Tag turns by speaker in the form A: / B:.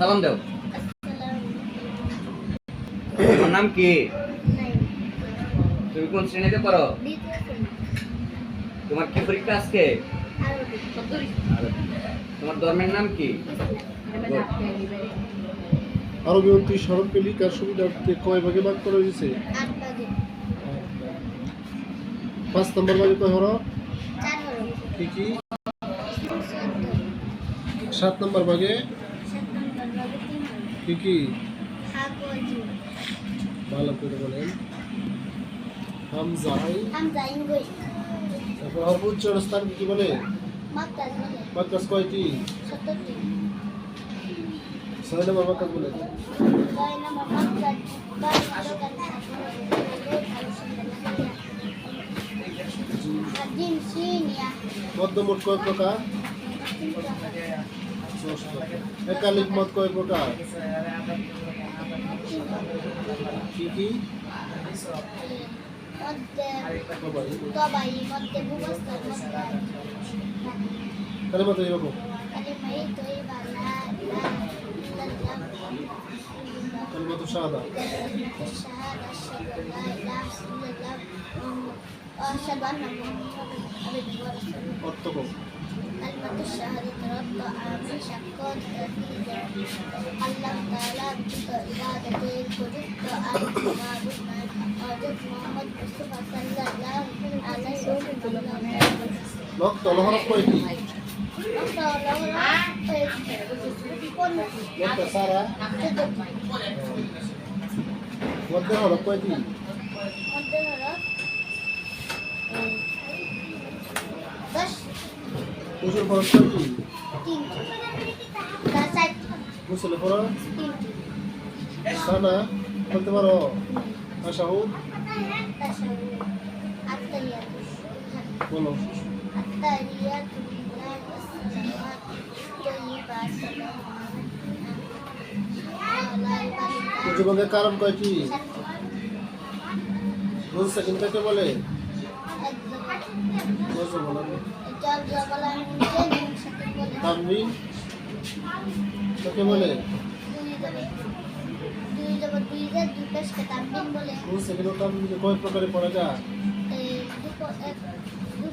A: সালাম দাও। তোমার নাম কি? তুমি কোন শ্রেণীতে পড়ো? তোমার কি পরীক্ষা আজকে। তোমার ধর্মের নাম কি?
B: আরবি হরফকে লিখার সুবিধার্থে কয় ভাগে ভাগ করা হয়েছে? পাঁচ নম্বর ভাগে কয় হরফ। কি কি? সাত নম্বর ভাগে
C: সাত নম্বর বাজে তিন হরফ
B: কি কি? ভালো করে বলেন। হামজাই। তারপর হরফ স্থান কি বলে? মাদ্রাস কয়টি? ছয় নম্বর মাদ্রাস বলে।
C: ছয় নম্বর মাক্কাজ বাড়ি দোকান আর জিম সিনিয়া।
B: মধ্যমোট কয় প্রকার? একালিক মত কয় প্রকার কি কি
C: মধ্যে
B: সবাই
C: তবাই মধ্যে ভূবস্থান মধ্যে
B: তাহলে মতো এরকম
C: কালিমাই তৈবা লা ইলাহা ইল্লাল্লাহ
B: তাহলে মতো সাদা
C: الشهادة أشهد أن لا إله إلا الله كلمة الشهر ترضى من شقات كثيرة علمت لا إرادتي وجدت أنت وجدت محمد مصطفى صلى الله عليه وسلم.
B: نقطة لها رقم نقطة لها رقم
C: نقطة
B: إيه؟ سارة. ودها
C: إيه؟ رقم গোসল
B: খরচ কি
C: গোসল
B: সানা, বলতে পারো।
C: তাসাউদ
B: বলো। কারণ কয়টি রোজ সেকেন্ড বলে? রোজ তানবিন কাকে বলে? তানবিন কয় প্রকারে পড়া যায়?
C: দুই